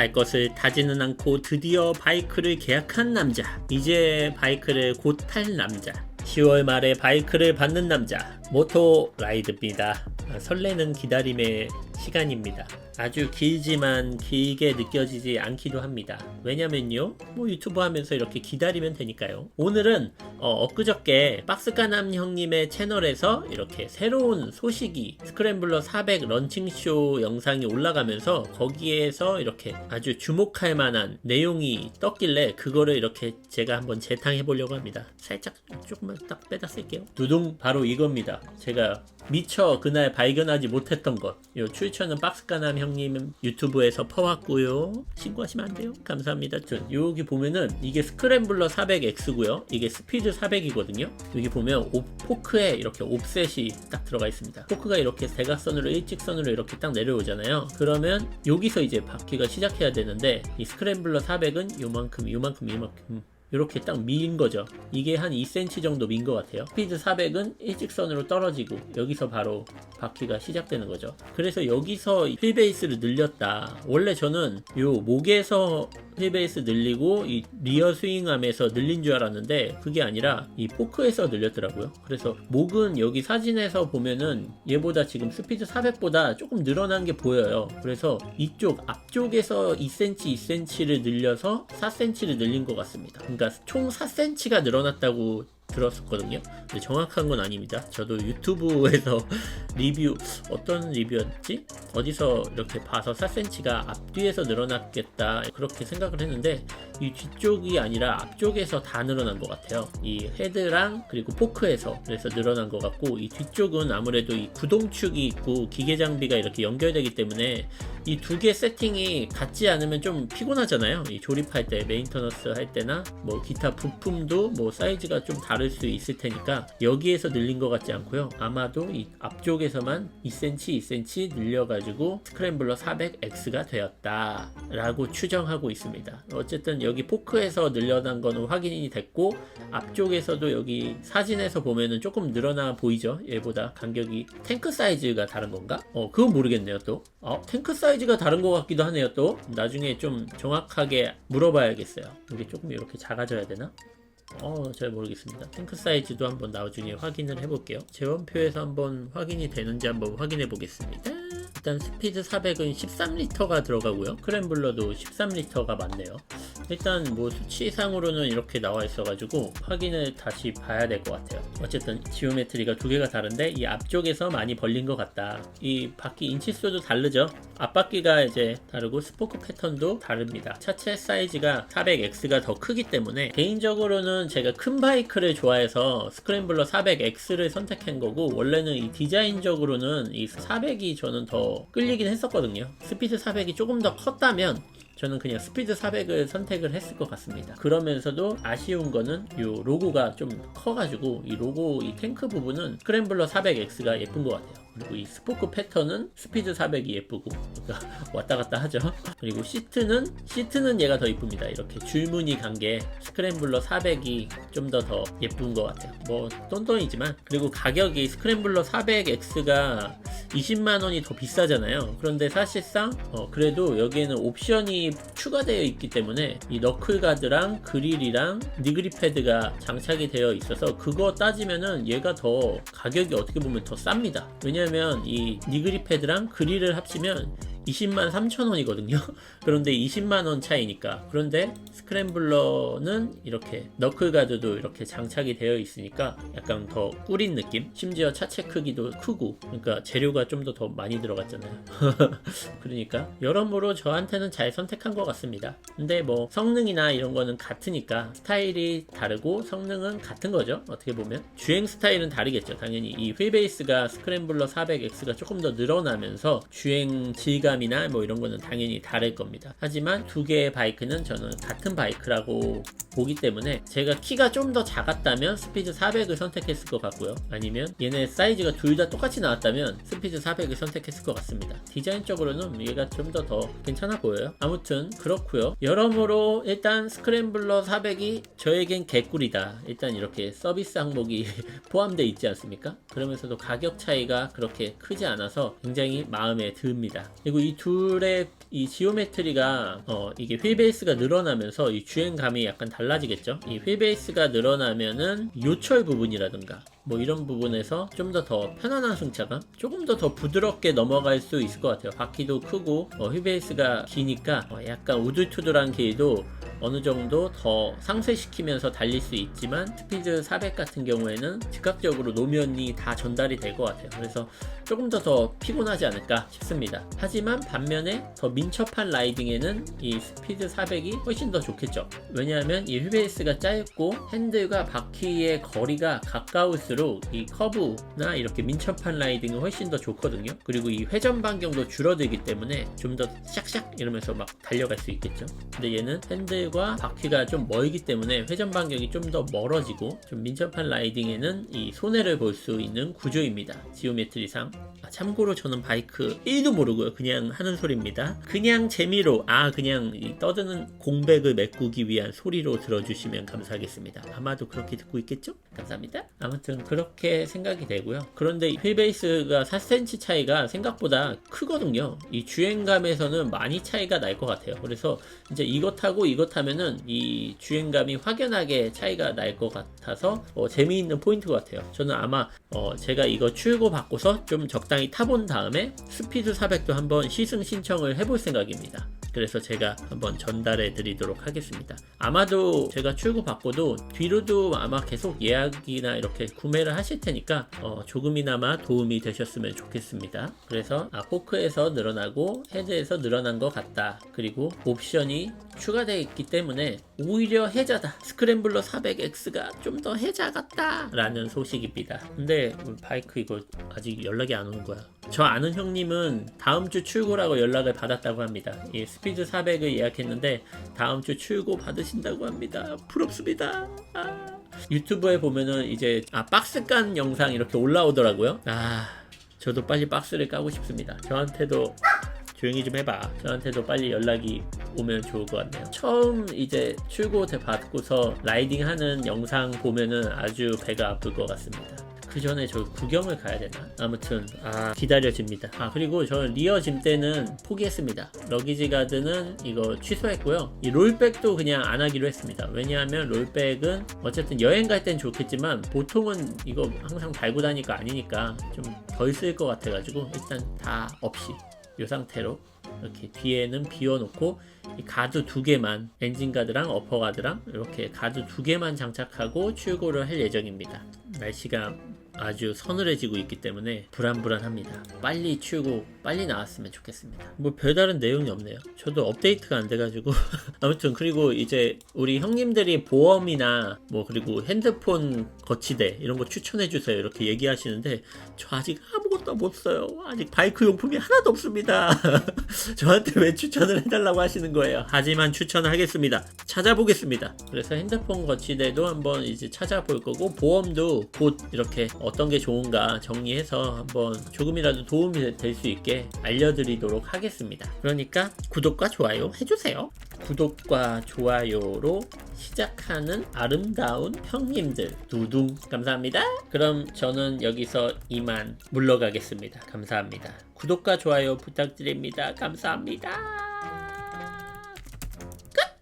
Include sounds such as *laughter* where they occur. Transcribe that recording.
살 것을 타지는 않고 드디어 바이크를 계약한 남자. 이제 바이크를 곧 탈 남자. 10월 말에 바이크를 받는 남자. 모토 라이드입니다. 아, 설레는 기다림의 시간입니다. 아주 길지만 길게 느껴지지 않기도 합니다. 왜냐면요, 뭐 유튜브 하면서 이렇게 기다리면 되니까요. 오늘은 어, 엊그저께 박스가남 형님의 채널에서 이렇게 새로운 소식이 스크램블러 400 런칭쇼 영상이 올라가면서 거기에서 이렇게 아주 주목할 만한 내용이 떴길래 그거를 이렇게 제가 한번 재탕해 보려고 합니다. 살짝 조금만 딱 빼다 쓸게요. 두둥 바로 이겁니다. 제가 미처 그날 발견하지 못했던 것. 요 출처는 박스가남 형님 유튜브에서 퍼왔고요. 신고하시면 안 돼요. 감사합니다. 전 여기 보면은 이게 스크램블러 400X고요. 이게 스피드 400이거든요. 여기 보면 옵- 포크에 이렇게 옵셋이 딱 들어가 있습니다. 포크가 이렇게 대각선으로 일직선으로 이렇게 딱 내려오잖아요. 그러면 여기서 이제 바퀴가 시작해야 되는데 이 스크램블러 400은 요만큼 요만큼 요만큼 이렇게 딱 미인 거죠. 이게 한 2cm 정도 민 것 같아요. 스피드 400은 일직선으로 떨어지고 여기서 바로 바퀴가 시작되는 거죠. 그래서 여기서 휠베이스를 늘렸다. 원래 저는 요 목에서 휠베이스 늘리고 이 리어 스윙암에서 늘린 줄 알았는데 그게 아니라 이 포크에서 늘렸더라고요. 그래서 목은 여기 사진에서 보면은 얘보다 지금 스피드 400보다 조금 늘어난 게 보여요. 그래서 이쪽 앞쪽에서 2cm, 2cm를 늘려서 4cm를 늘린 것 같습니다. 그러니까 총 4cm가 늘어났다고 들었었거든요. 근데 정확한 건 아닙니다. 저도 유튜브에서 *laughs* 리뷰 어떤 리뷰였지? 어디서 이렇게 봐서 4cm가 앞뒤에서 늘어났겠다 그렇게 생각을 했는데 이 뒤쪽이 아니라 앞쪽에서 다 늘어난 것 같아요. 이 헤드랑 그리고 포크에서 그래서 늘어난 것 같고 이 뒤쪽은 아무래도 이 구동축이 있고 기계 장비가 이렇게 연결되기 때문에 이 두 개 세팅이 같지 않으면 좀 피곤하잖아요. 이 조립할 때 메인터너스 할 때나 뭐 기타 부품도 뭐 사이즈가 좀 다를 수 있을 테니까 여기에서 늘린 것 같지 않고요. 아마도 이 앞쪽에서만 2cm, 2cm 늘려가지고 스크램블러 400X가 되었다 라고 추정하고 있습니다. 어쨌든 여기 포크에서 늘려난 거는 확인이 됐고 앞쪽에서도 여기 사진에서 보면은 조금 늘어나 보이죠? 얘보다 간격이 탱크 사이즈가 다른 건가? 어 그건 모르겠네요 또. 어 탱크 사이즈 가 다른 것 같기도 하네요 또. 나중에 좀 정확하게 물어봐야겠어요. 이게 조금 이렇게 작아져야 되나? 어, 잘 모르겠습니다. 탱크 사이즈도 한번 나중에 확인을 해볼게요. 재원표에서 한번 확인이 되는지 한번 확인해 보겠습니다. 일단 스피드 400은 13리터가 들어가고요. 크램블러도 13리터가 맞네요. 일단 뭐 수치상으로는 이렇게 나와 있어가지고 확인을 다시 봐야 될 것 같아요. 어쨌든 지오메트리가 두 개가 다른데 이 앞쪽에서 많이 벌린 것 같다. 이 바퀴 인치수도 다르죠. 앞바퀴가 이제 다르고 스포크 패턴도 다릅니다. 차체 사이즈가 400X가 더 크기 때문에 개인적으로는 제가 큰 바이크를 좋아해서 스크램블러 400X를 선택한 거고 원래는 이 디자인적으로는 이 400이 저는 더 끌리긴 했었거든요. 스피드 400이 조금 더 컸다면 저는 그냥 스피드 400을 선택을 했을 것 같습니다. 그러면서도 아쉬운 거는 이 로고가 좀 커가지고 이 로고 이 탱크 부분은 스크램블러 400X가 예쁜 것 같아요. 그리고 이 스포크 패턴은 스피드 400이 예쁘고 그러니까 *laughs* 왔다 갔다 하죠. 그리고 시트는 시트는 얘가 더 이쁩니다. 이렇게 줄무늬 간 게 스크램블러 400이 좀 더 더 예쁜 것 같아요. 뭐 똔똔이지만 그리고 가격이 스크램블러 400X가 20만 원이 더 비싸잖아요. 그런데 사실상 어, 그래도 여기에는 옵션이 추가되어 있기 때문에 이 너클 가드랑 그릴이랑 니그리 패드가 장착이 되어 있어서 그거 따지면은 얘가 더 가격이 어떻게 보면 더 쌉니다. 왜냐 면 이 니그리 패드랑 그릴을 합치면 20만 3천 원이거든요. *laughs* 그런데 20만 원 차이니까. 그런데 스크램블러는 이렇게 너클 가드도 이렇게 장착이 되어 있으니까 약간 더 꾸린 느낌. 심지어 차체 크기도 크고. 그러니까 재료가 좀 더 더 많이 들어갔잖아요. *laughs* 그러니까 여러모로 저한테는 잘 선택한 것 같습니다. 근데 뭐 성능이나 이런 거는 같으니까 스타일이 다르고 성능은 같은 거죠. 어떻게 보면 주행 스타일은 다르겠죠. 당연히 이 휠베이스가 스크램블러 400X가 조금 더 늘어나면서 주행 질감 이나 뭐 이런 거는 당연히 다를 겁니다. 하지만 두 개의 바이크는 저는 같은 바이크라고 보기 때문에 제가 키가 좀 더 작았다면 스피드 400을 선택했을 것 같고요. 아니면 얘네 사이즈가 둘 다 똑같이 나왔다면 스피드 400을 선택했을 것 같습니다. 디자인적으로는 얘가 좀 더 더 괜찮아 보여요. 아무튼 그렇고요. 여러모로 일단 스크램블러 400이 저에겐 개꿀이다. 일단 이렇게 서비스 항목이 *laughs* 포함되어 있지 않습니까? 그러면서도 가격 차이가 그렇게 크지 않아서 굉장히 마음에 듭니다. 그리고 이 둘의 이 지오메트리가 어 이게 휠 베이스가 늘어나면서 이 주행감이 약간 달라지겠죠. 이 휠 베이스가 늘어나면은 요철 부분이라든가 뭐 이런 부분에서 좀 더더 편안한 승차감, 조금 더더 부드럽게 넘어갈 수 있을 것 같아요. 바퀴도 크고 어, 휠 베이스가 기니까 어, 약간 우둘투둘한 길도 어느 정도 더 상쇄시키면서 달릴 수 있지만 스피드 400 같은 경우에는 즉각적으로 노면이 다 전달이 될 것 같아요. 그래서 조금 더 더 피곤하지 않을까 싶습니다. 하지만 반면에 더 민첩한 라이딩에는 이 스피드 400이 훨씬 더 좋겠죠. 왜냐하면 이 휠베이스가 짧고 핸들과 바퀴의 거리가 가까울수록 이 커브나 이렇게 민첩한 라이딩은 훨씬 더 좋거든요. 그리고 이 회전 반경도 줄어들기 때문에 좀 더 샥샥 이러면서 막 달려갈 수 있겠죠. 근데 얘는 핸들 과 바퀴가 좀 멀기 때문에 회전 반경이 좀 더 멀어지고 좀 민첩한 라이딩에는 이 손해를 볼 수 있는 구조입니다. 지오메트리상. 아, 참고로 저는 바이크 1도 모르고요. 그냥 하는 소리입니다. 그냥 재미로 아 그냥 이 떠드는 공백을 메꾸기 위한 소리로 들어주시면 감사하겠습니다. 아마도 그렇게 듣고 있겠죠? 감사합니다. 아무튼 그렇게 생각이 되고요. 그런데 휠베이스가 4cm 차이가 생각보다 크거든요. 이 주행감에서는 많이 차이가 날 것 같아요. 그래서 이제 이것 하고 이것 하면은 이 주행감이 확연하게 차이가 날 것 같아서 어, 재미있는 포인트 같아요. 저는 아마 어, 제가 이거 출고 받고서 좀 적당히 타본 다음에 스피드 400도 한번 시승 신청을 해볼 생각입니다. 그래서 제가 한번 전달해 드리도록 하겠습니다. 아마도 제가 출고 받고도 뒤로도 아마 계속 예약이나 이렇게 구매를 하실 테니까 어, 조금이나마 도움이 되셨으면 좋겠습니다. 그래서 아, 포크에서 늘어나고 헤드에서 늘어난 것 같다. 그리고 옵션이 추가되어 있기 때문에 오히려 해자다. 스크램블러 400X가 좀 더 해자 같다. 라는 소식입니다. 근데 바이크 이거 아직 연락이 안 오는 거야. 저 아는 형님은 다음 주 출고라고 연락을 받았다고 합니다. 이 스피드 400을 예약했는데 다음 주 출고 받으신다고 합니다. 부럽습니다. 아. 유튜브에 보면은 이제 아 박스 깐 영상 이렇게 올라오더라고요. 아 저도 빨리 박스를 까고 싶습니다. 저한테도 조용히 좀 해봐. 저한테도 빨리 연락이 오면 좋을 것 같네요. 처음 이제 출고 대 받고서 라이딩 하는 영상 보면은 아주 배가 아플 것 같습니다. 그 전에 저 구경을 가야 되나? 아무튼 아 기다려집니다. 아 그리고 저는 리어 짐 때는 포기했습니다. 러기지 가드는 이거 취소했고요. 이 롤백도 그냥 안 하기로 했습니다. 왜냐하면 롤백은 어쨌든 여행 갈 땐 좋겠지만 보통은 이거 항상 달고 다니까 아니니까 좀 덜 쓸 것 같아가지고 일단 다 없이 이 상태로 이렇게 뒤에는 비워놓고 이 가드 두 개만 엔진 가드랑 어퍼 가드랑 이렇게 가드 두 개만 장착하고 출고를 할 예정입니다. 날씨가 아주 서늘해지고 있기 때문에 불안불안합니다. 빨리 출고 빨리 나왔으면 좋겠습니다. 뭐 별다른 내용이 없네요. 저도 업데이트가 안 돼가지고 *laughs* 아무튼 그리고 이제 우리 형님들이 보험이나 뭐 그리고 핸드폰 거치대 이런 거 추천해 주세요 이렇게 얘기하시는데 저 아직 아무것도 못 써요. 아직 바이크 용품이 하나도 없습니다. *laughs* 저한테 왜 추천을 해달라고 하시는 거예요? 하지만 추천을 하겠습니다. 찾아보겠습니다. 그래서 핸드폰 거치대도 한번 이제 찾아볼 거고 보험도 곧 이렇게 어떤 게 좋은가 정리해서 한번 조금이라도 도움이 될 수 있게 알려드리도록 하겠습니다. 그러니까 구독과 좋아요 해주세요. 구독과 좋아요로 시작하는 아름다운 형님들 두둥 감사합니다. 그럼 저는 여기서 이만 물러가겠습니다. 감사합니다. 구독과 좋아요 부탁드립니다. 감사합니다.